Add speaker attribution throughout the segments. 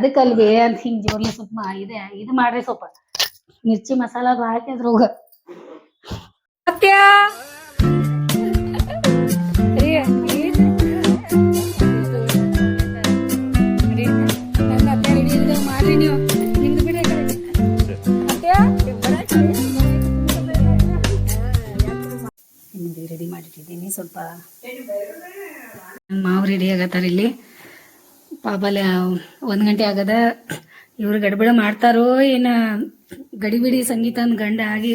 Speaker 1: ಅದಕ್ಕಲ್ವೇ ಅಂತ ಹಿಂಗ್ ಜೋರ್ಲಿ ಸ್ವಲ್ಪ ಇದೆ ಇದು ಮಾಡ್ರಿ ಸ್ವಲ್ಪ ಮಿರ್ಚಿ ಮಸಾಲ ಅದು ಹಾಕಿ ಅದ್ರ
Speaker 2: ಹೋಗ ರೀ, ರೀ. ರೀ, ನನ್ನ ಅತ್ತೆ ready ಇದಾವ್ ಮಾಡ್ರಿ ನೀವು
Speaker 1: ರೆಡಿ ಮಾಡಿಟ್ಟಿದ್ದೀನಿ ಸ್ವಲ್ಪ. ಮಾವು ರೆಡಿ ಆಗತ್ತಾರ ಇಲ್ಲಿ? ಪಾಬಲ ಒಂದು ಗಂಟೆ ಆಗದ ಇವ್ರು ಗಡಿಬಿಡ ಮಾಡ್ತಾರೋ ಏನ ಗಡಿಬಿಡಿ ಸಂಗೀತ ಅಂದ್ ಗಂಡ ಆಗಿ.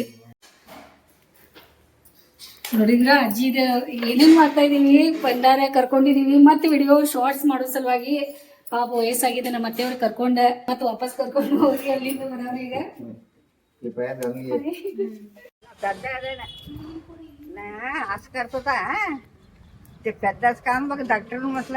Speaker 1: ನೋಡಿದ್ರ ಅಜ್ಜಿದ ಏನೇನ್ ಮಾಡ್ತಾ ಇದೀವಿ ಬಂಡಾರ ಕರ್ಕೊಂಡಿದೀವಿ ಮತ್ತೆ ವಿಡಿಯೋ ಶಾರ್ಟ್ಸ್ ಮಾಡೋ ಸಲುವಾಗಿ ಪಾಪ ವಯಸ್ಸಾಗಿದೆ ನಮ್ಮ ಅತ್ತೆಯವ್ರು ಕರ್ಕೊಂಡ ಮತ್ತೆ ವಾಪಸ್ ಕರ್ಕೊಂಡು ಹೋಗಿ ಅಲ್ಲಿಂದ ಬರೋರು ಈಗ.
Speaker 3: ಆಸ್ಕರ್ತದ ಪೆದ್ದ ಹಸ್ಕಾಂಬ ಬಗ್ಗೆ ಡಾಕ್ಟರ್ ಮಸಲ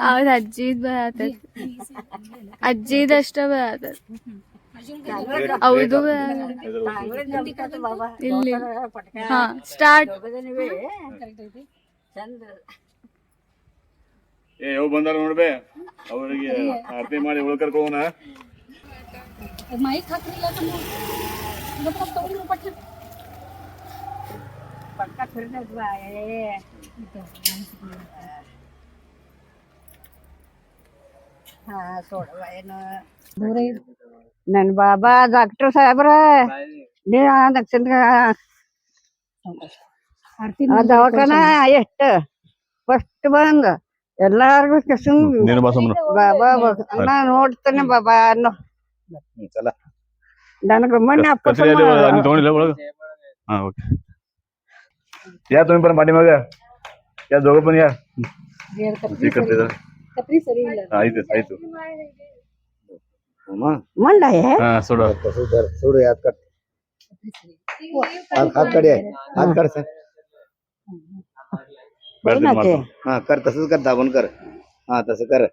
Speaker 2: ಹೌದು ಅಜ್ಜಿದ್ ಬರತ್ತ. ಅಜ್ಜಿದ ಅಷ್ಟ ಬರತ್ತ. ಹೌದು ಇಲ್ಲಿ. ಹಾ ಸ್ಟಾರ್ಟ್
Speaker 4: ಏ ಯಾವ ಬಂದಾರ ನೋಡ್ಬೇ? ಅವರಿಗೆ ಆರತಿ ಮಾಡಿ ಉಳ್ಕರ್ಕೋಣ
Speaker 1: ಮೈಕ್ ಹಾಕ್ರಿಲ್ಲ
Speaker 3: ಪಕ್ಕ
Speaker 1: ಸುರಿದಲ್ವಾ ಏ.
Speaker 3: ನನ್ ಬಾಬಾ ಡಾಕ್ಟರ್ ಸಾಹೇಬ್ರ. ದವಾಖಾನ ಎಷ್ಟ ಫಸ್ಟ್ ಬಂದ. ಎಲ್ಲಾರ್ಗು ಬಾಬಾ ನಾ ನೋಡ್ತಾನೆ ಬಾಬಾ ಅನ್ನೋ. ನನಗ ಮೊನ್ನೆ
Speaker 4: ಓಕೆ. या तुम्ही पण पाठीमाग या दोघं पण या मंड आहे हा सोड।
Speaker 5: हात काढ हात हात हात सर हा कर तसंच कर दाबून कर। हा तसं कर।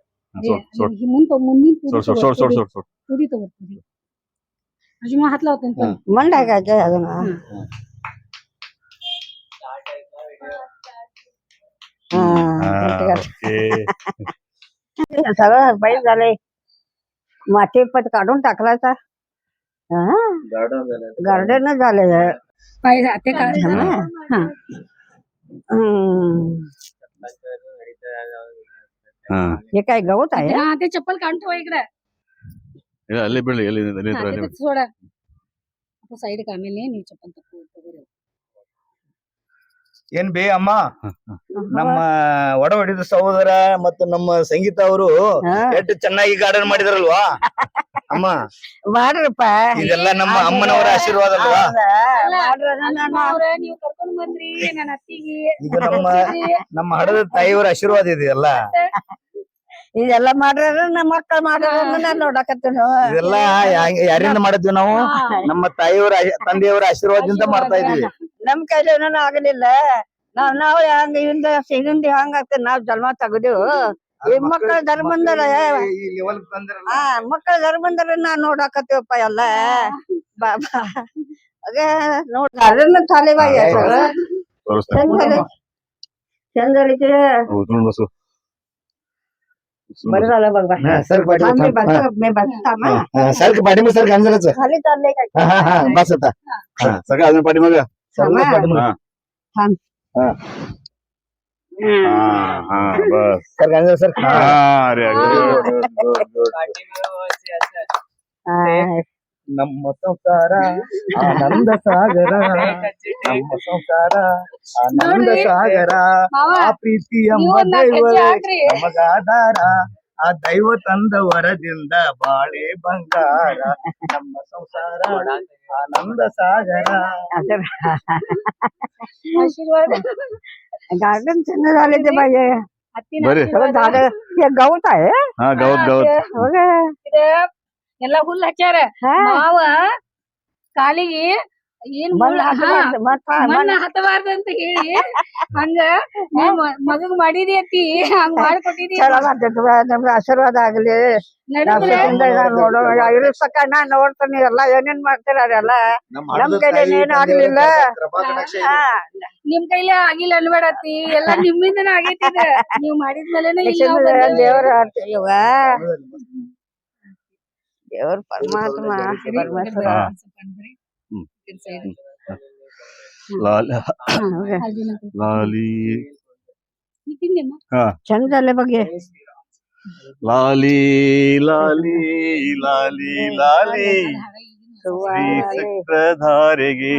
Speaker 3: हात लावतो
Speaker 4: मंड
Speaker 3: आहे
Speaker 4: काय
Speaker 3: सगळं हरपाई झालंय माती पट काढून टाकलायचा.
Speaker 5: गार्डन
Speaker 3: झालंय. पाहिजे
Speaker 4: ते
Speaker 3: हे. काय गवत आहे?
Speaker 1: ते चप्पल काढून ठेवा इकडे. सोडा. साईड कामेल नाही चप्पल
Speaker 5: ಏನ್ ಬೇ ಅಮ್ಮ? ನಮ್ಮ ಒಡ ಹೊಡಿದ ಸಹೋದರ ಮತ್ತು ನಮ್ಮ ಸಂಗೀತ ಅವರು. ಎಷ್ಟು ಚೆನ್ನಾಗಿ ಗಾರ್ಡನ್ ಮಾಡಿದ್ರಲ್ವಾ? ಅಮ್ಮ.
Speaker 3: ಮಾಡ್ರಪ್ಪ.
Speaker 5: ಇದೆಲ್ಲ ನಮ್ಮ ಅಮ್ಮನವರ ಆಶೀರ್ವಾದ ಅಲ್ವಾ?
Speaker 1: ನೀವು ಕರ್ಕೊಂಡ್ ಬಂದ್ರಿ ನನ್ನ ಅತ್ತಿಗೆ.
Speaker 5: ಇದು ನಮ್ಮ ನಮ್ಮ ಹಡದ ತಾಯಿಯವರ ಆಶೀರ್ವಾದ ಇದೆ ಎಲ್ಲ
Speaker 3: ಇದೆಲ್ಲ ಮಾಡ್ರ ನಮ್ಮ ಮಕ್ಕಳು ಮಾಡ್ರ ನಾನು ನೋಡಕತ್ತೇನು.
Speaker 5: ಇದೆಲ್ಲ ಯಾರಿಂದ ಮಾಡಿದ್ವಿ ನಾವು? ನಮ್ಮ ತಾಯಿಯವರ ತಂದೆಯವರ ಆಶೀರ್ವಾದದಿಂದ ಮಾಡ್ತಾ ಇದೀವಿ.
Speaker 3: ನಮ್ ಕೈಲಿ ಏನೂ ಆಗಲಿಲ್ಲ ನಾವ್ ನಾವ್ ಹೆಂಗ ಹಿಂದ ಹಿಂದಿ ಹಂಗ ಆಗ್ತದೆ ನಾವ್ ಜನ್ಮ ತಗದೇವು ಈ ಮಕ್ಕಳ ಧರ್ಮಂದರ
Speaker 5: ಈ level ಗ್ ತಂದಿರಲ್ಲ.
Speaker 3: ಆ ಮಕ್ಕಳ ಧರ್ಮಂದರ ನಾ ನೋಡಾಕತ್ತೀವಪ್ಪ ಎಲ್ಲ ಬಾಬಾ ಅದ ನೋಡ್ ಅದನ್ನ ತಾಲಿಬಾಯಿ
Speaker 4: ತೋರಿಸ್ತಾರೆ
Speaker 3: ಚಂದ ಚಂದಳಿಕೆ
Speaker 4: हो, उचलून बसू
Speaker 3: बरं झालं बघ बा.
Speaker 5: हा, सर पाठी
Speaker 3: आम्ही
Speaker 5: हा,
Speaker 3: बस मी बसता
Speaker 5: हा, हा, सर पाठीमाग सर गांजराचं
Speaker 3: खाली चालले काय
Speaker 5: हा हा हा बस आता
Speaker 4: हा, सगळं अजून पाठीमाग
Speaker 5: सगळं पाठीमागं.
Speaker 4: हा
Speaker 3: थांब.
Speaker 5: हा.
Speaker 4: हा हा बस
Speaker 5: सर गांजरा सर
Speaker 4: हा अरे अरे
Speaker 3: हा.
Speaker 5: ನಮ್ಮ ಸಂಸಾರ ಆನಂದ ಸಾಗರ ನಮ್ಮ ಸಂಸಾರ ಆನಂದ ಸಾಗರ
Speaker 2: ಮಾವ
Speaker 5: ಆ ಪ್ರೀತಿ ಎಂಬ
Speaker 2: ನೀವು ಒಂದ್ ನಾಲ್ಕ್ ಹೆಜ್ಜೆ
Speaker 5: ದೈವವೇ
Speaker 2: ಹಾಕ್ರಿ.
Speaker 5: ನಮಗಾಧಾರ ಆ ದೈವ ತಂದ ವರದಿಂದ ಬಾಳೆ ಬಂಗಾರ ನಮ್ಮ ಸಂಸಾರ ಆನಂದ ಸಾಗರ
Speaker 2: आशीर्वाद
Speaker 3: गार्डन छान झाले ते पाहिजे
Speaker 2: ಹತ್ತಿನ
Speaker 4: ಬರ್ರಿ.
Speaker 2: ಆಶೀರ್ವಾದ.
Speaker 3: झाड हे गवत आहे
Speaker 4: ಹಾ ಗೌತ್ ಗೌತ್
Speaker 3: हो का?
Speaker 2: ಇದ ಎಲ್ಲಾ ಹುಲ್ಲ್ ಹಚ್ಚಾರ
Speaker 3: हा.
Speaker 2: ಮಾವ ಕಾಲಿಗೆ ಏನ್
Speaker 3: ಮಣ್ಣ್
Speaker 2: ಮುಳ್ಳ- ಹಾ,
Speaker 3: ಹಾಕ್ಬಾರ್ದು,
Speaker 2: ಮಣ್ಣ
Speaker 3: ಮಣ್ಣ್
Speaker 2: ಅಂತ ಹೇಳಿ ಹಂಗ ನೀವ್ ಮ- ಮಗಗ್ ಮಾಡಿದಿ ಅತ್ತಿ ಹಂಗ ಮಾಡ್ಕೊಟ್ಟಿದಿ.
Speaker 3: ನಮ್ಗೆ ಆಶೀರ್ವಾದ ಆಗ್ಲಿ. ಇಳಿಸಕ್ಕ ನಾ ನೋಡ್ತಾನೆ ಎಲ್ಲ ಏನೇನ್ ಮಾಡ್ತಾರ ಅದೆಲ್ಲ. ನಮ್ ಕೈಲಿ ಏನ್ ಆಗ್ಲಿಲ್ಲ. ಹಾ,
Speaker 2: ನಿಮ್ ಕೈಲಿ ಆಗಿಲ್ಲ ಅನ್ಬೇಡತ್ತಿ ಎಲ್ಲಾ ನಿಮ್ಮಿಂದನ ಆಗೈತಿ ನೀವ್ ಮಾಡಿದ್ಮೇಲೆ.
Speaker 3: ದೇವ್ರ ಇವ. ದೇವ್ರ ಪರಮಾತ್ಮ ಪರಮೇಶ್ವರ.
Speaker 4: ಹಾ. ಹ್ಮ್. ಲಾಲಿ
Speaker 2: ಅರ್ಜುನ ಕೈ.
Speaker 4: ಲಾಲಿ
Speaker 2: ನೀ ತಿಂದೇಮ್ಮ?
Speaker 3: ಚಂದ ಅಲ್ಲೇ ಬಗ್ಗೆ
Speaker 4: ಲಾಲಿ ಲಾಲಿ ಲಾಲಿ ಲಾಲಿ ಶ್ರೀ ಚಕ್ರಧಾರೆಗೆ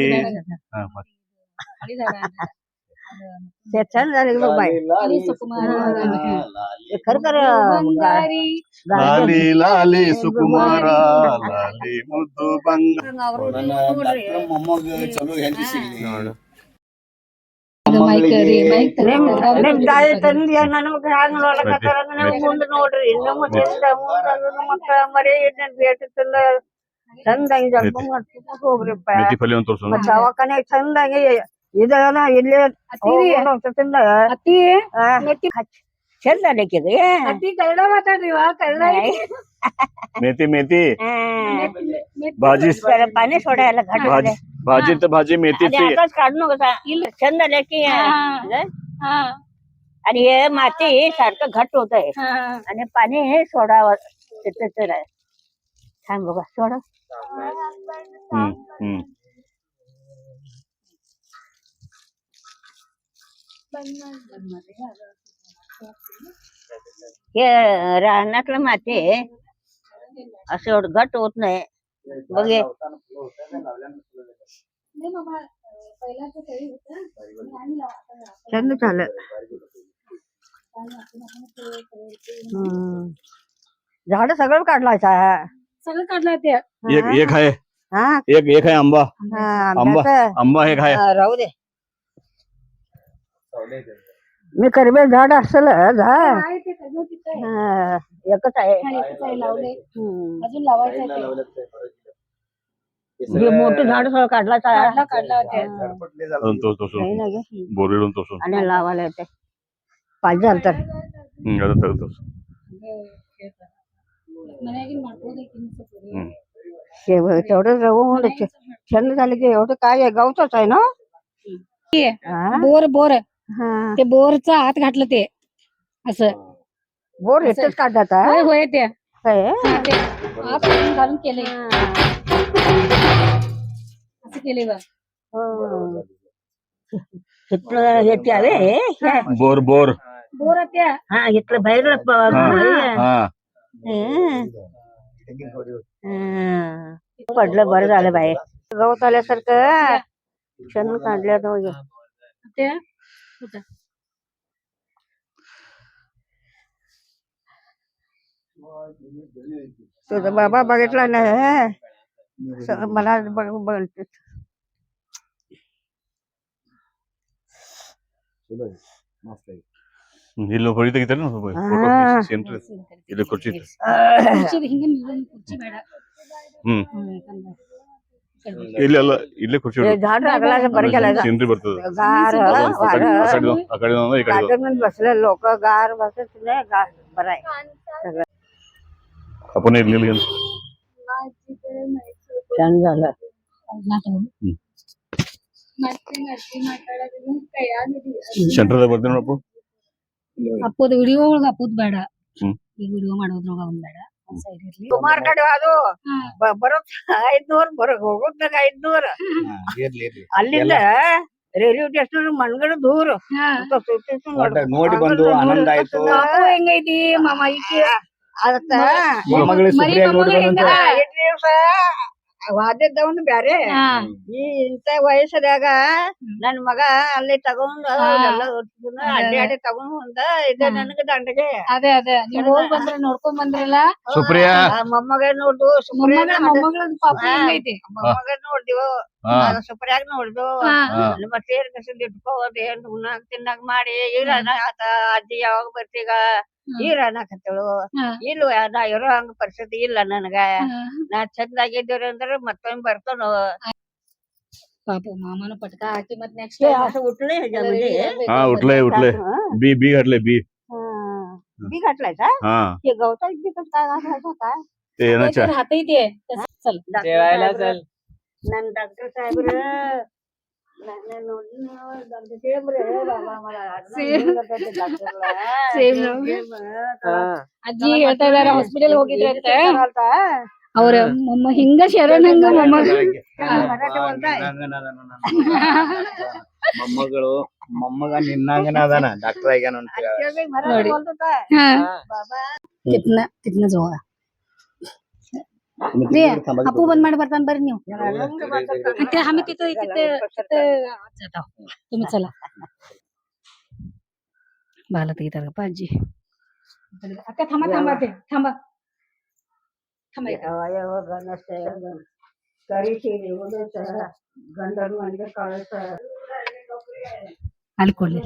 Speaker 4: ಹಾ,
Speaker 2: ಲಾಲಿ
Speaker 4: ಲಾಲಿ ಸುಕುಮಾರ ಲಾಲಿ ಮುದ್ದು ಬಂಗ.
Speaker 3: ಚಲೋ ಹೆಂಡತಿ ಸಿಗ್ಲಿ. ಮುಂದ್ ನೋಡ್ರಿ. ಇನ್ನು ಮುಂದೆ ಮಕ್ಕಳ ಮರಿ ಇದನ್ನ ಭೇಟಿ ತಂದ ಚಂದಂಗಿ ಹೋಗ್ರಿಪ್ಪ ಇದನ್ನ ಇಲ್ಲಿ
Speaker 2: ಅತ್ತಿರಿ
Speaker 3: ಹೋಗ್ತಿಂದ
Speaker 2: ಅತ್ತಿ
Speaker 3: ಚಂದ ಅಲ್ಲಿಕ್ಕಿದೆ
Speaker 2: ಅತ್ತಿ ಕನ್ನಡ ಮಾತಾಡ್ರಿ ವಾ ಕನ್ನಡ ಐತಿ.
Speaker 4: मेथी मेथी
Speaker 2: ಮೆತ್ತಿ-
Speaker 4: भाजी
Speaker 3: पाणी सोडायला घाट
Speaker 4: भाजी भाजी तर भाजी मेथीची
Speaker 3: आताच काढू नका छंद आले की
Speaker 2: हा. हा,
Speaker 3: आणि हे माती सारखं घट होत आहे
Speaker 2: हा.
Speaker 3: आणि पाणी हे सोडावं तिथे तर आहे छान बघा सोडा
Speaker 4: हम्म हम्म
Speaker 3: हे रानातलं माती आहे. असं एवढं घट होत नाही. बघ हे. झालं. झाड सगळं काढलायचा
Speaker 2: सगळं काढलं ते.
Speaker 4: एक एक आहे.
Speaker 3: हा.
Speaker 4: एक एक आहे आंबा.
Speaker 3: हा,
Speaker 4: आंबा
Speaker 3: आंब्याचं.
Speaker 4: आंबा एक आहे.
Speaker 3: हा, राहू दे. मी करबे झाड असेल झाड
Speaker 2: आहे ते सगळं तिथं आहे.
Speaker 3: हा, एकच आहे
Speaker 2: हा, एकच आहे लावले
Speaker 3: हम्म.
Speaker 2: अजून लावायचं आहे ते.
Speaker 3: हे मोठं झाड सगळं काढलाच आहे
Speaker 2: काढला काढला ते
Speaker 4: अजून तो तोसून
Speaker 3: नाही ना गे.
Speaker 4: बोरेडून तोसून
Speaker 3: आणि लावायला येते पाहिजे झालं तर
Speaker 4: हम्म अजून तग तोसून
Speaker 2: ಮನೆಯಾಗಿನ್ ಮಾಡ್ಬೋದೈತಿ ಇನ್ನು ಸ್ವಲ್ಪ ಹೊರಗೆ.
Speaker 4: हम्म
Speaker 3: शेव- तेवढं राहून छंद झालं की एवढं काय आहे गावचंच आहे ना हा?
Speaker 2: बोर बोर
Speaker 3: हा.
Speaker 2: ते बोरचं आत घातलं ते असं.
Speaker 3: बोर येतेच काढतात हा?
Speaker 2: होय होय ते.
Speaker 3: काय?
Speaker 2: हा, ते आत घालून घालून केलंय. असं केलंय बघ.
Speaker 3: हो. इथलं हे ते आहे हे?
Speaker 4: Bore bore.
Speaker 2: बोर त्या.
Speaker 3: हा इथलं बाहेर
Speaker 4: हा.
Speaker 3: हे.
Speaker 4: हा.
Speaker 3: हं. हं. पडलं बरं झालं बाई. गवत आल्यासारखं क्षण काढल्या
Speaker 2: त्या? होतं.
Speaker 3: तुझा बाबा बघितला नाही स- मला बघ बघ-
Speaker 4: ಇಲ್ಲಿ ಹೊಡಿತಾಗಿದ್ದಾರೆ
Speaker 3: ಹಾ.
Speaker 4: ಸೆಂಟ್ರ್ ಇಲ್ಲಿ ಕುರ್ಚಿ ಇತ್ತು.
Speaker 2: ಕುರ್ಚಿದ್ ಹಿಂಗೆ ನಿಲ್ಲೋದು ಕುರ್ಚಿ ಬೇಡ
Speaker 4: ಹ್ಮ್
Speaker 2: ಹ್ಮ್, ಯಾಕಂದ್ರೆ
Speaker 4: ಇಲ್ಲಿ ಅಲ್ಲ ಇಲ್ಲೇ ಕುರ್ಚಿ
Speaker 3: हे झाड लागला बरं केलं
Speaker 4: ಸೀನ್ರಿ ಬರ್ತದೆ
Speaker 3: गार
Speaker 4: ಆ ಕಡೆ
Speaker 3: वारं.
Speaker 4: ಆ ಕಡೆ ಆ ಕಡೆ ಒಂದು, ಈ ಕಡೆ ಒಂದು.
Speaker 3: गार्डन मध्ये बसले लोक गार बसत नाही गार बरं आहे
Speaker 4: आपण इडली घेऊन
Speaker 3: छान झालं
Speaker 2: ಮತ್ತೆ ಮತ್ತೆ ಮಾತಾಡೋದು ಕೈ ಆಗಿದೆ.
Speaker 4: ಸೆಂಟ್ರದಾಗ ಬರ್ತೀವಿ ನೋಡಪ್ಪ
Speaker 2: ಅಪ್ಪದ ವಿಡಿಯೋ ಒಳಗ ಅಪ್ಪದ್ ಬೇಡ
Speaker 4: ಹ್ಮ್.
Speaker 2: ಈಗ ವಿಡಿಯೋ ಮಾಡೋದ್ರೊಳಗ ಒಂದ್ ಬೇಡ ಇರ್ಲಿ.
Speaker 3: ಕಡೆ ಅದು ಬರೋದ್ ಐದ್ನೂರ್ ಬರೋ ಹೋಗೋದ್ನಾಗ ಐದ್ನೂರ್. ಅಲ್ಲಿಂದ ರೈಲ್ವೆ ಸ್ಟೇಷನ್ ಮಣ್ಗಡ ದೂರ.
Speaker 5: ನೋಡಿ ಬಂದು ಆನಂದ ಆಯ್ತು.
Speaker 2: ಹೆಂಗೈತಿ ಮಾಮ ಈಕಿ?
Speaker 3: ಅದಕ್ಕ
Speaker 5: ಮೊಮ್ಮಗಳಿಗೆ
Speaker 2: ಮರಿ
Speaker 5: ಸುಬ್ರಿಯಾಗಿ ನೋಡಿ ಬಂದಂತ
Speaker 3: ವಾದ್ಯದವನು ಬ್ಯಾರೆ. ಈ ಇಂತ ವಯಸ್ಸದಾಗ ನನ್ ಮಗ ಅಲ್ಲಿ ತಗೊಂಡ್ ಅಡ್ಡಾಡಿ ತಗೊಂಡ್ ಬಂದ ಇದ ನನಗ ದಂಡಗೆ.
Speaker 2: ಅದೇ ಅದೇ. ನೀವ್ ಹೋಗ್ ಬಂದ್ರ ನೋಡ್ಕೊಂಡ್ ಬಂದ್ರಲ್ಲ?
Speaker 4: ಸುಪ್ರಿಯಾ.
Speaker 3: ಮೊಮ್ಮಗ ನೋಡ್ದು ಸುಪ್ರಿಯಾಗ
Speaker 2: ಮೊಮ್ಮಗಳ ಮೊಮ್ಮಗಳ ಪಾಪ ಹೆಂಗೈತಿ?
Speaker 3: ಮೊಮ್ಮಗ ನೋಡ್ದಿವು ಸುಪ್ರಿಯಾಗ ನೋಡ್ದು. ಮತ್ತೆ ಏನ್ ಕಸದ್ ಇಟ್ಕೋದ್ ಏನ್ ಉಣ್ಣಾಕ್ ತಿನ್ನಾಕ್ ಮಾಡಿ ಈಗ ಆತ ಅಜ್ಜಿ ಯಾವಾಗ ಬರ್ತೀಗ? ಈರ ಅನ್ನಕತ್ತಳು
Speaker 2: ಹಾ.
Speaker 3: ಇಲ್ಲ ನಾ ಇರೋ ಹಂಗ ಪರಿಸ್ಥಿತಿ ಇಲ್ಲ ನನಗ. ನಾ ಚಂದಾಗಿದ್ದೀರಿ ಅಂದ್ರೆ ಮತ್ತೊಮ್ಮೆ ಬರ್ತಾನೋ.
Speaker 2: ಪಾಪ ಮಾಮನ ಪಟ್ಕ ಹಾಕಿ ಮತ್ ನೆಕ್ಸ್ಟ್
Speaker 3: ಉಟ್ಲಿ ಜಮದಿ
Speaker 4: ಹಾ ಉಟ್ಲೆ ಉಟ್ಲೆ ಬಿ ಬಿ ಹಟ್ಲೆ ಬಿ.
Speaker 3: ಬೀಗ ಹಟ್ಲಾಯ್ತಾ?
Speaker 4: ಹಾ.
Speaker 3: ಈಗ ಗೌತ ಬೀಗ ಹಟ್ಲಾಕ
Speaker 4: ಏನಚ್ಚ
Speaker 2: ಹತ್ತೈತಿ. ಚಲ್
Speaker 3: ನನ್ ಡಾಕ್ಟರ್ ಸಾಹೇಬ್ರ. ನನ್ನ ನೋಡಿ ಡಾಕ್ಟರ್ ಸಾಹೇಬ್ರೆ.
Speaker 2: Same no? ಅಜ್ಜಿ ಹೇಳ್ತಾ ಇದಾರೆ ಹಾಸ್ಪಿಟಲ್ ಹೋಗಿದ್ರಂತ ಅವ್ರ ಮೊಮ್ಮ ಹಿಂಗ ಶರಣ್ ಹಂಗ ಮೊಮ್ಮ.
Speaker 5: ಮೊಮ್ಮಗಳು ಮೊಮ್ಮಗ ನಿನ್ನಂಗನ ಅದಾನ ಡಾಕ್ಟರ್ ಆಗ್ಯಾನ ಅಂತ
Speaker 2: ನೋಡಿ. ತಿಪ್ನ ತಿಪ್ನ ಜೋಳ. ರೀ ಅಪ್ಪು ಬಂದ್ ಮಾಡಿ ಬರ್ತಾನ ಬರ್ರಿ ನೀವು. ಮತ್ತೆ ಹಮ್ಮೆ ಕಿತ ಕಿತ ಕಿತ ತುಂಬ ಚಲ ಬಾಲ ತೆಗಿತಾರಪ್ಪ ಅಜ್ಜಿ. ಅಕ್ಕ ಥಮ ಥಮ ಥಮ. ಥಮ
Speaker 3: ಕರಿತೀರಿ ಗಂಡನು ಅಂದ್ರೆ ಕಳಿಸ.
Speaker 2: ಅಲ್ಲಿ ಕೊಡ್ಲಿ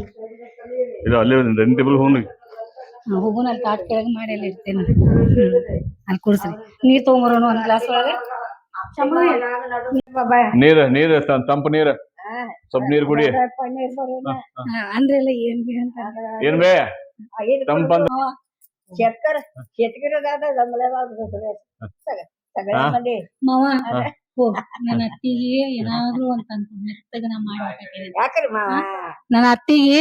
Speaker 4: ಇದು ಅಲ್ಲಿ ಟೇಬಲ್ ಹೋಗಿ
Speaker 2: ಹಾ, ಹೋಗೋಣ ಅಲ್ಲಿ ತಾಟ್ ಕೆಳಗೆ ಮಾಡಿ ಅಲ್ಲಿ ಇರ್ತೇನೆ ಅಲ್ಲಿ ಕುಡ್ಸ್ರಿ ನೀರ್ ತಗೊಂಬರೋಣ ಒಂದ್ ಗ್ಲಾಸ್ ಒಳಗೆ
Speaker 4: ನೀರ್ ನೀರ್ ತ- ತಂಪು ನೀರ್ ಸ್ವಲ್ಪ ನೀರ್ ಕುಡಿ
Speaker 3: ಪನ್ನೀರ್ ಬರೋಣ
Speaker 2: ಹಾ, ಅಂದ್ರೆ ಎಲ್ಲ ಏನ್ ಬಿ ಅಂತ
Speaker 4: ಏನ್ ಬೇ ತಂಪಂದ
Speaker 3: शेतकर शेतकऱ्याला जमलेला सगळ्या मध्ये
Speaker 2: ನನ್ನ ಅತ್ತಿಗೆ ಏನಾದ್ರು ಒಂದ್ ತಂದು ಮೆತ್ತಗ ನಾ
Speaker 3: ಮಾಡ್ಬೇಕಿದ್ದೀನಿ
Speaker 2: ನನ್ನ ಅತ್ತಿಗೆ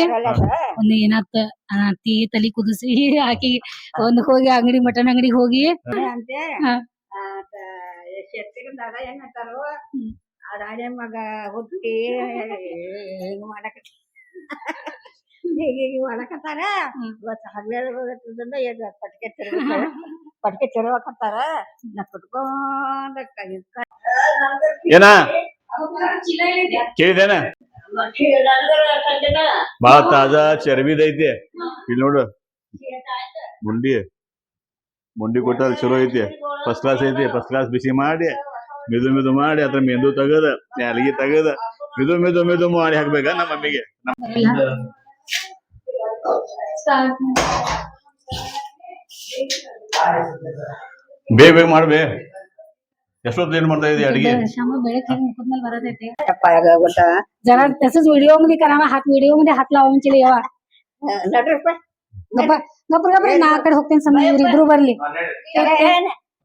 Speaker 2: ಅತ್ತಿಗೆ ತಲಿ ಕುದಿಸಿ ಹಾಕಿ ಒಂದ್ ಹೋಗಿ ಅಂಗಡಿ ಮಟನ್ ಅಂಗಡಿ ಹೋಗಿ.
Speaker 3: ಅದಾಳೆ ಮಗ ಹುಟ್ಟಿ ಹೆಂಗ್ ಮಾಡಕ ಹೀಗೆ ಮಾಡಕತ್ತಾರ. ಇವತ್ತು ಹಗ್ಲೆಲ್ಲ ಪಟ್ಕೆ ತಿರುಗ ಪಟ್ಕೆ ಚಲೋ ನಾ ಕುಟ್ಕೊಂಡ
Speaker 4: ಏನ? ಕೇಳಿದೇನ ಬಾಳ ತಾಜಾ ಚರ್ಬಿದೈತಿ ಇಲ್ಲಿ ನೋಡು. ಮುಂಡಿ. ಮುಂಡಿ ಕೊಟ್ಟಾರ ಚಲೋ ಐತಿ. ಫಸ್ಟ್ ಕ್ಲಾಸ್ ಐತಿ. ಫಸ್ಟ್ ಕ್ಲಾಸ್ ಬಿಸಿ ಮಾಡಿ ಮೆದು ಮೆದು ಮಾಡಿ ಅದ್ರ ಮೆಂದು ತೆಗದ ನ್ಯಾಲಗಿ ತೆಗದ ಮೆದು ಮೆದು ಮೆದು ಮಾಡಿ ಹಾಕ್ಬೇಕ ನಮ್ಮ ಮಮ್ಮಿಗೆ. ಬೇಗ ಬೇಗ ಮಾಡ್ಬೇ ಎಷ್ಟೊತ್ತು ಏನ್ ಮಾಡ್ತಾ ಇದೀಯ ಅಡಿಗೆ
Speaker 2: शाम बेळक मुकुंदल बरत येते
Speaker 3: ಗೊತ್ತಾ
Speaker 2: जरा तसंच व्हिडिओ मध्ये करावा हात व्हिडिओ मध्ये हात लावून चिली यावा
Speaker 3: ನಡ್ರಪ್ಪ
Speaker 2: गप्प गप्प गप्प ನಾ ಆ ಕಡೆ ಹೋಗ್ತೇನೆ ಸಮಯ ಇವ್ರಿಬ್ರು ಬರ್ಲಿ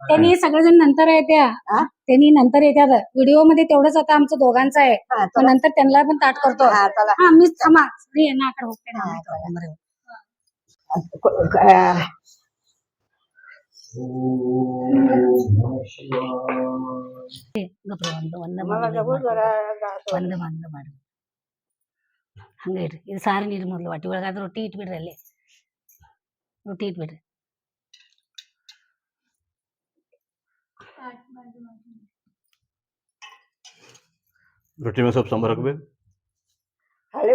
Speaker 2: त्यांनी सगळेजण नंतर येत्या त्यांनी नंतर येत्यात व्हिडिओ मध्ये तेवढंच आता आमचं दोघांचं आहे पण नंतर त्यांना पण ताट करतो हा मीच थांबा श्री यांना आकडे होते ಗಪ್ರ ಒಂದು ಒಂದ ಒಂದ ಬಂದ ಮಾಡಿ ಹಂಗ ಇಡ್ರಿ ಇದು ಸಾರಿ ನೀರು ಮೊದ್ಲು ಹೊಟ್ಟಿ ಒಳಗಾದ್ರೆ ರೊಟ್ಟಿ ಇಟ್ಬಿಡ್ರಿ ಅಲ್ಲಿ. ರೊಟ್ಟಿ ಇಟ್ಬಿಡ್ರಿ.
Speaker 4: ರೊಟ್ಟಿ ಮೇಲೆ ಸ್ವಲ್ಪ ಸಾಂಬಾರ್ ಹಾಕ್ಬೇಕು.
Speaker 3: हळे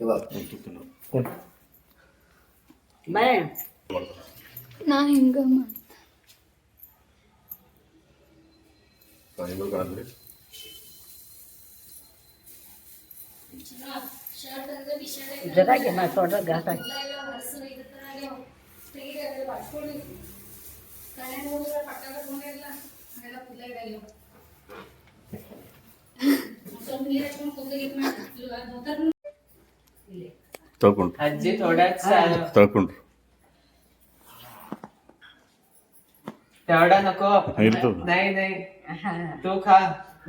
Speaker 3: ना थोडं म्हणजे बाय
Speaker 2: ನಾ ಹಿಂಗ
Speaker 3: जरा घे ना थोडं घास आहे
Speaker 4: ತಗೊಂಡ್ರು
Speaker 6: आजी थोड्याच चालव
Speaker 4: ತಗೊಂಡ್ರು
Speaker 6: तेवढा नको
Speaker 4: ಇರ್ತದ
Speaker 6: नाही नाही तू खा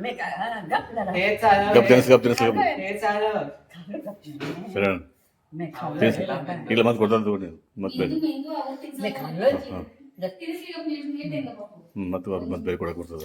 Speaker 3: मी काय हा, गप जरा.
Speaker 6: हे चालव
Speaker 4: ಗಪ್ ತಿನ್ಸ್ ಗಪ್ ತಿನ್ಸ್ ಗಪ್
Speaker 6: हे चालव
Speaker 4: ಸರಿ
Speaker 3: मी खाल्लं.
Speaker 4: ತಿನ್ಸ್ ಇಲ್ಲ ಮತ್ತೆ ಕೊಡ್ತಾನೆ ತಗೊಂಡು ಮತ್ತೆ ಬೇರೆ
Speaker 3: मी खाल्लं.
Speaker 4: ಹಾಂ ಮತ್ತೆ ಅವ್ರು ಮತ್ತೆ ಬೇರೆ ಕೊಡಕ್ಕೆ ಬರ್ತದೆ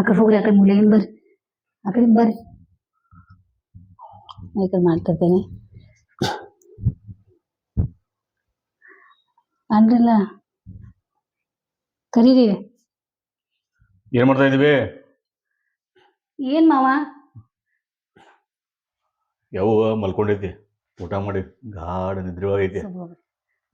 Speaker 2: ಆ ಕಡೆ ಹೋಗ್ರಿ ಆ ಕಡೆ ಮೂಲೆಗಿಂದ ಬರ್ರಿ. ಆ ಕಡೆ ಬರ್ರಿ. ಈ ಕಡೆ ಮಾಡ್ತಿರ್ತೇನೆ. ಅನ್ರಿಲ್ಲ ಕರೀರಿ.
Speaker 4: ಏನ್ ಮಾಡ್ತಾ ಇದೀವಿ?
Speaker 2: ಏನ್ ಮಾವ?
Speaker 4: ಯಾವ ಮಲ್ಕೊಂಡೈತಿ ಊಟ ಮಾಡಿ ಗಾಢ ನಿದ್ರೆ ಐತಿ
Speaker 2: ಸ್ವಲ್ಪ ಹೋಗ್ರಿ.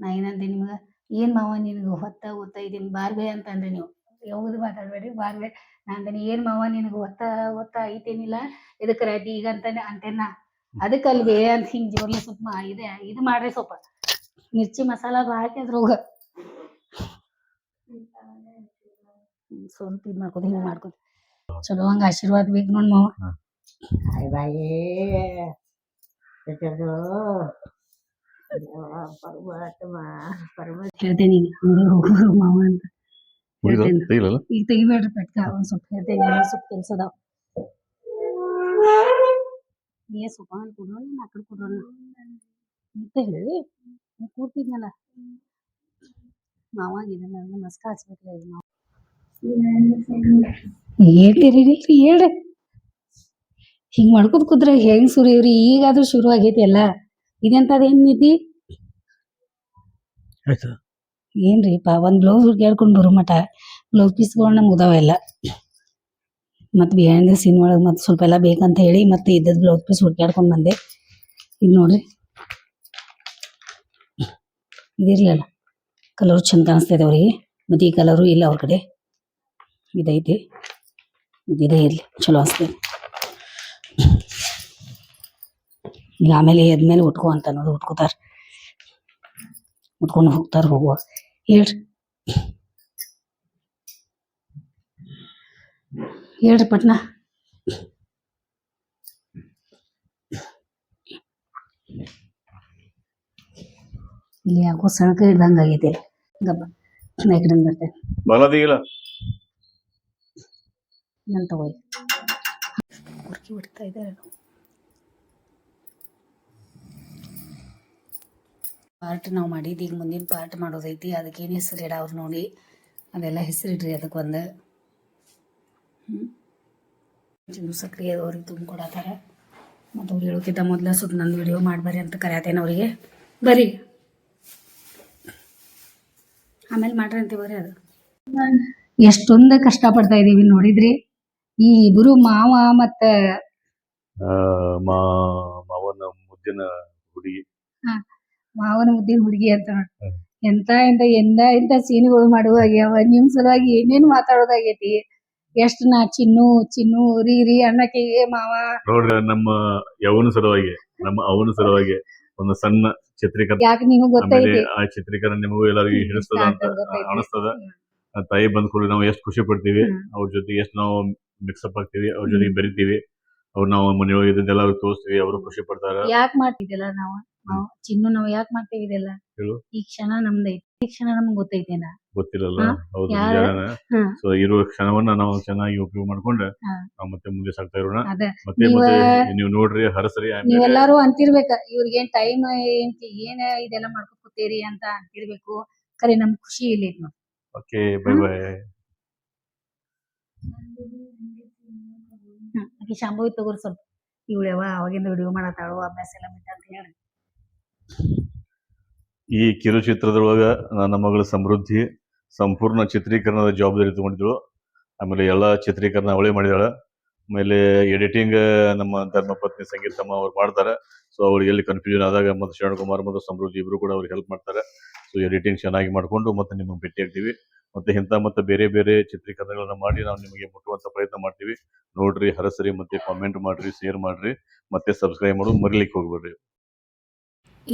Speaker 2: ನಾ ಏನಂತೆ ನಿಮ್ಗ? ಏನ್ ಮಾವ ನಿನಗೆ ಹೊತ್ತ ಓದ್ತಾ ಇದೀನಿ ಬಾರ್ಬೆ ಅಂತ ಅಂದ್ರಿ ನೀವು? ಯಾವುದು ಮಾತಾಡಬೇಡಿ ಬಾರ್ಲೆ ನಾನು ಏನು ಮಾವ ನಿನಗೆ ಒತ್ತ ಒತ್ತ ಐತೇನಿಲ್ಲ? ಇದಕ್ಕೆ ರೆಡಿ ಈಗ? ಅಂತಾನೆ ಅಂತೇನ ಅದಕ್ಕಲ್ವೇ ಅಂತ ಹಿಂಗೆ ಜೋರ್ಲಿ ಸ್ವಲ್ಪ ಇದೆ ಇದು ಮಾಡ್ರಿ ಸ್ವಲ್ಪ. ಮಿರ್ಚಿ ಮಸಾಲ ಹಾಕಿ ಅದ್ರೋಗ ಸ್ವಲ್ಪ ಇದು ಮಾಡ್ಕೊತ ಹಿಂಗೆ ಮಾಡ್ಕೊತ ಚಲೋ ಹಂಗ ಆಶೀರ್ವಾದ ಬೇಕು ನೋಡಿ ಮಾವ.
Speaker 3: ಹಾಯ್ ಬಾಯಿ
Speaker 2: ಹೇಳ್ತೇನೆ ಈಗ ಕೇಳ್ತೇನೆ ಮಾವ ಅಂತ.
Speaker 4: ತೆಗಿಲಲ್ಲ
Speaker 2: ಈಗ ತೆಗಿಬೇಡ್ರಿ ಪಟ್ಕ ಒಂದ್ ಸ್ವಲ್ಪ ಹೇಳ್ತೇನೆ ಸ್ವಲ್ಪ ಕೆಲ್ಸ ಅದಾವ ಏ ಸ್ವಲ್ಪ ಕೊಡೋಣ ನೀನ್ ಆ ಕಡೆ ಕೊಡೋಣ ಮತ್ತೆ ಹೇಳಿ ನೀ ಕೂರ್ತಿದ್ನಲ್ಲ? ಮಾವಾಗಿದ ನನಗೆ ಮಸ್ಕ ಹಚ್ಬೇಕ್ರಿ ಈಗ ನಾವು ಹೇಳ್ತೀರಿ ಇಲ್ರಿ ಹೇಳ್ರಿ ಹಿಂಗ್ ಮಾಡ್ಕೊತ ಕುದ್ರೆ ಹೆಂಗ್ ಸುರಿಯವ್ರಿ? ಈಗಾದ್ರೂ ಶುರು ಆಗೈತಿ ಅಲ್ಲ. ಇದೆಂತದ ಏನ್ ನಿಧಿ
Speaker 4: ಆಯ್ತು.
Speaker 2: ಏನ್ರಿ ಪಾ, ಒಂದು ಬ್ಲೌಸ್ ಹುಡ್ಕ್ಯಾಡ್ಕೊಂಡ್ ಬರೋ ಮಟ ಬ್ಲೌಸ್ ಪೀಸ್ಗಳು ನಮ್ಗೆ ಉದಾವೆಲ್ಲ ಮತ್ತೆ ಬಿಹೈಂಡ್ ದ ಸೀನ್ ಒಳಗೆ ಮತ್ತು ಸ್ವಲ್ಪ ಎಲ್ಲ ಬೇಕಂತ ಹೇಳಿ ಮತ್ತೆ ಇದ್ದದ್ದು ಬ್ಲೌಸ್ ಪೀಸ್ ಹುಡ್ಕ್ಯಾಡ್ಕೊಂಡು ಬಂದೆ. ಇದು ನೋಡ್ರಿ. ಇದಿರಲಿಲ್ಲ. ಕಲರ್ ಚಂದ ಕಾಣಿಸ್ತಾ ಅವರಿಗೆ. ಅವ್ರಿಗೆ ಮತ್ತೆ ಈ ಕಲರು ಇಲ್ಲ ಅವ್ರ ಕಡೆ. ಇದೈತಿ. ಇದೇ ಇರಲಿ. ಚಲೋ ಅನಿಸ್ತೈತೆ ಈಗ ಆಮೇಲೆ ಎದ್ಮೇಲೆ ಉಟ್ಕೋ ಅಂತ ಅನ್ನೋದು ಉಟ್ಕೋತಾರೆ. ಉಟ್ಕೊಂಡು ಹೋಗ್ತಾರೆ ಹೋಗುವ. ಹೇಳ್ರಿ. ಹೇಳ್ರಿ ಪಟ್ನ. ಇಲ್ಲಿ ಯಾಕೋ ಸಣಕ ಇದ್ದಂಗ ಆಗೈತಿ ಗಪ್ಪ ನಾ ಕಡೆಯಿಂದ ಬರ್ತೇನೆ.
Speaker 4: ಬಲ ತೆಗಿಲ್ಲ
Speaker 2: ನನ್ ಬಿಡ್ತಾ ಇದ್ದಾರೆ. ಪಾರ್ಟ್ ನಾವು ಮಾಡಿದ್ದು ಈಗ ಮುಂದಿನ ಪಾರ್ಟ್ ಮಾಡೋದೈತಿ. ಅದಕ್ಕೆ ಏನು ಹೆಸರು ಇಡವ್ರು ನೋಡಿ. ಅದೆಲ್ಲ ಹೆಸರಿಡ್ರಿ ಅದಕ್ಕೆ ಒಂದು. ಹ್ಞೂ ಸಕ್ರೆ ಅವ್ರಿಗೆ ತುಂಬಿಕೊಡತ್ತಾರ ಮತ್ತು ಅವ್ರು ಹೇಳೋಕ್ಕಿಂತ ಮೊದಲ ಸ್ವಲ್ಪ ನಂದು ವಿಡಿಯೋ ಮಾಡಬಾರಿ ಅಂತ ಕರೆಯತ್ತೇನೆ ಅವರಿಗೆ. ಬರ್ರಿ. ಆಮೇಲೆ ಮಾಡ್ರಿ ಅಂತ ಬರ್ರಿ ಅದು. ಎಷ್ಟೊಂದು ಕಷ್ಟಪಡ್ತಾ ಇದ್ದೀವಿ ನೋಡಿದ್ರಿ. ಈ ಇಬ್ಬರು ಮಾವ ಮತ್ತು
Speaker 4: ಆ, ಮಾವನ ಮುದ್ದಿನ ಹುಡುಗಿ.
Speaker 2: ಮಾವನ ಮುದ್ದಿನ ಹುಡುಗಿ ಅಂತ ಎಂತ ಎಂತ ಎಂದ ಎಂತ ಸೀನ್ಗಳು ಮಾಡುವಾಗ ನಿಮ್ ಸಲುವಾಗಿ ಏನೇನ್ ಮಾತಾಡೋದಾಗೈತಿ? ಎಷ್ಟ್ ನಾ ಚಿನ್ನು ಚಿನ್ನು ರೀ ರೀ ಅನ್ನಕ್ಕೆ ಮಾವ?
Speaker 4: ನೋಡ್ರಿ ನಮ್ಮ ಯವನ ಸಲುವಾಗಿ ನಮ್ಮ ಅವನ ಸಲುವಾಗಿ ಒಂದು ಸಣ್ಣ ಚಿತ್ರೀಕರಣ
Speaker 2: ಯಾಕೆ ನಿಮಗ್
Speaker 4: ಆಮೇಲೆ
Speaker 2: ಗೊತ್ತೈತಿ
Speaker 4: ಆ ಚಿತ್ರೀಕರಣ ನಿಮಗೂ ಎಲ್ಲರಿಗೂ ಹಿಡಿಸ್ತದ ಅಂತ
Speaker 2: ಗೊತ್ತೈತಿ.
Speaker 4: ಅನಿಸ್ತದ. ಆ ತಾಯಿ ಬಂದ್ ಕೂಡ ನಾವು ಎಷ್ಟು ಖುಷಿ ಪಡ್ತೀವಿ
Speaker 2: ಹ್ಮ್.
Speaker 4: ಅವ್ರ ಜೊತೆ ಎಷ್ಟು ನಾವು ಮಿಕ್ಸಪ್ ಆಗ್ತೀವಿ ಅವ್ರ ಜೊತೆಗೆ ಬೆರಿತೀವಿ ಅವ್ರು ನಾವು ಮನೆಯೊಳಗೆ ಇದ್ದೆಲ್ಲ ಅವ್ರಿಗೆ ತೋರಿಸ್ತೀವಿ ಅವರು ಖುಷಿ ಪಡ್ತಾರ.
Speaker 2: ಯಾಕೆ ಮಾಡ್ತಿದ್ದಿಲ್ಲ ನಾವು? ನಾವು ಚಿನ್ನು ನಾವು ಯಾಕ್ ಮಾಡ್ತೀವಿ ಇದೆಲ್ಲ
Speaker 4: ಹೇಳು.
Speaker 2: ಈ ಕ್ಷಣ ನಮ್ದೈತಿ ಈ ಕ್ಷಣ ನಮ್ಗ್ ಗೊತ್ತೈತೇನ?
Speaker 4: ಗೊತ್ತಿಲ್ಲಲ್ಲ
Speaker 2: ಹಾ?
Speaker 4: ಹೌದು
Speaker 2: ಯಾರ-
Speaker 4: ನಿಜಾನ
Speaker 2: ಹ್ಮ್.
Speaker 4: ಸೊ ಇರುವ ಕ್ಷಣವನ್ನ ನಾವು ಚೆನ್ನಾಗಿ ಉಪಯೋಗ ಮಾಡ್ಕೊಂಡು
Speaker 2: ಹಾ.
Speaker 4: ನಾವು ಮತ್ತೆ ಮುಂದೆ ಸಾಗ್ತಾ ಇರೋಣ.
Speaker 2: ಅದ.
Speaker 4: ಮತ್ತೆ
Speaker 2: ನೀವ-
Speaker 4: ಮತ್ತೆ ನೀವು ನೋಡ್ರಿ ಹರಸ್ರಿ ಆಮೇಲೆ
Speaker 2: ನೀವೆಲ್ಲಾರು ಅಂತಿರ್ಬೇಕ. ಇವ್ರಿಗೇನ್ ಟೈಮ್ ಏನ್ ಇದೆಲ್ಲ ಮಾಡ್ಕೊತೀರಿ ಕೂತೀರಿ ಅಂತ ಅಂತಿರ್ಬೇಕು. ಕರೆ ನಮ್ ಖುಷಿ ಇಲ್ಲಿ
Speaker 4: ಓಕೆ ಬೈ ಬೈ
Speaker 2: ಆಕಿ ಶಾಂಭವಿ ತಗೋರಿ ಸ್ವಲ್ಪ. ಇವಳು ಯಾವ ಅವಾಗಿಂದ ವಿಡಿಯೋ ಮಾಡತ್ತಾಳು ಅಭ್ಯಾಸ ಎಲ್ಲ ಬಿಟ್ಟ ಅಂತ ಹೇಳಿ.
Speaker 4: ಈ ಕಿರುಚಿತ್ರದೊಳಗ ನನ್ನ ಮಗಳ ಸಮೃದ್ಧಿ ಸಂಪೂರ್ಣ ಚಿತ್ರೀಕರಣದ ಜವಾಬ್ದಾರಿ ತಗೊಂಡಿದ್ರು ಆಮೇಲೆ ಎಲ್ಲ ಚಿತ್ರೀಕರಣ ಅವಳೇ ಮಾಡಿದಾಳೆ. ಆಮೇಲೆ ಎಡಿಟಿಂಗ್ ನಮ್ಮ ಧರ್ಮಪತ್ನಿ ಸಂಗೀತಮ್ಮ ಅವ್ರು ಮಾಡ್ತಾರೆ. ಸೊ ಅವ್ರಿಗೆ ಎಲ್ಲಿ ಕನ್ಫ್ಯೂಷನ್ ಆದಾಗ ಮತ್ತು ಶರಣ್ ಕುಮಾರ್ ಮತ್ತು ಸಮೃದ್ಧಿ ಇಬ್ರು ಕೂಡ ಅವ್ರಿಗೆ ಹೆಲ್ಪ್ ಮಾಡ್ತಾರೆ. ಸೊ ಎಡಿಟಿಂಗ್ ಚೆನ್ನಾಗಿ ಮಾಡಿಕೊಂಡು ಮತ್ತೆ ನಿಮಗೆ ಭೇಟಿ ಆಗ್ತೀವಿ. ಮತ್ತೆ ಇಂಥ ಮತ್ತೆ ಬೇರೆ ಬೇರೆ ಚಿತ್ರೀಕರಣಗಳನ್ನ ಮಾಡಿ ನಾವು ನಿಮಗೆ ಮುಟ್ಟುವಂತ ಪ್ರಯತ್ನ ಮಾಡ್ತೀವಿ. ನೋಡ್ರಿ, ಹರಸರಿ, ಮತ್ತೆ ಕಾಮೆಂಟ್ ಮಾಡ್ರಿ ಶೇರ್ ಮಾಡ್ರಿ, ಮತ್ತೆ ಸಬ್ಸ್ಕ್ರೈಬ್ ಮಾಡೋದು ಮರಿಲಿಕ್ಕೆ ಹೋಗ್ಬೇಡ್ರಿ.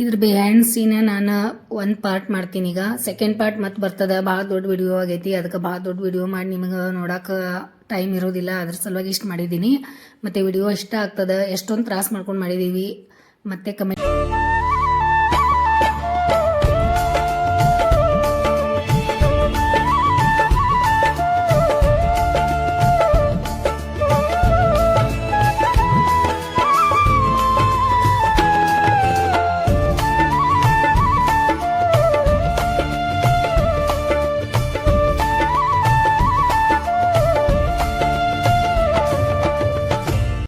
Speaker 2: ಇದ್ರ ಬಿಹೈಂಡ್ ಸೀನ ನಾನು ಒಂದು ಪಾರ್ಟ್ ಮಾಡ್ತೀನಿ ಈಗ. ಸೆಕೆಂಡ್ ಪಾರ್ಟ್ ಮತ್ತೆ ಬರ್ತದ, ಭಾಳ ದೊಡ್ಡ ವಿಡಿಯೋ ಆಗೈತಿ. ಅದಕ್ಕೆ ಭಾಳ ದೊಡ್ಡ ವಿಡಿಯೋ ಮಾಡಿ ನಿಮಗೆ ನೋಡಕ್ಕೆ ಟೈಮ್ ಇರೋದಿಲ್ಲ. ಅದ್ರ ಸಲುವಾಗಿ ಇಷ್ಟು ಮಾಡಿದ್ದೀನಿ. ಮತ್ತು ವಿಡಿಯೋ ಇಷ್ಟ ಆಗ್ತದೆ, ಎಷ್ಟೊಂದು ತ್ರಾಸ ಮಾಡ್ಕೊಂಡು ಮಾಡಿದ್ದೀವಿ ಮತ್ತೆ ಕಮೆಂಟ್